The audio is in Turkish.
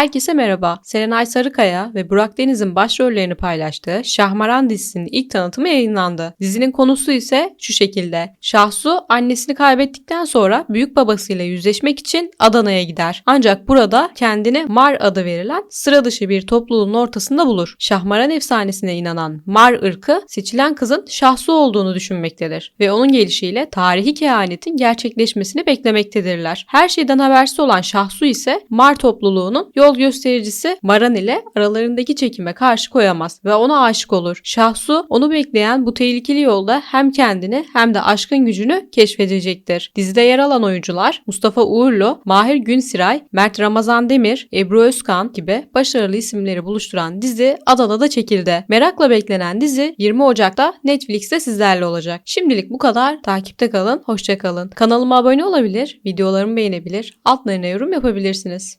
Herkese merhaba. Serenay Sarıkaya ve Burak Deniz'in başrollerini paylaştığı Şahmaran dizisinin ilk tanıtımı yayınlandı. Dizinin konusu ise şu şekilde. Şahsu annesini kaybettikten sonra büyük babasıyla yüzleşmek için Adana'ya gider. Ancak burada kendini Mar adı verilen sıra dışı bir topluluğun ortasında bulur. Şahmaran efsanesine inanan Mar ırkı seçilen kızın Şahsu olduğunu düşünmektedir ve onun gelişiyle tarihi kehanetin gerçekleşmesini beklemektedirler. Her şeyden habersiz olan Şahsu ise Mar topluluğunun yol göstericisi Maran ile aralarındaki çekime karşı koyamaz ve ona aşık olur. Şahsu onu bekleyen bu tehlikeli yolda hem kendini hem de aşkın gücünü keşfedecektir. Dizide yer alan oyuncular Mustafa Uğurlu, Mahir Günsiray, Mert Ramazan Demir, Ebru Özkan gibi başarılı isimleri buluşturan dizi Adana'da çekildi. Merakla beklenen dizi 20 Ocak'ta Netflix'te sizlerle olacak. Şimdilik bu kadar. Takipte kalın, hoşça kalın. Kanalıma abone olabilir, videolarımı beğenebilir, altlarına yorum yapabilirsiniz.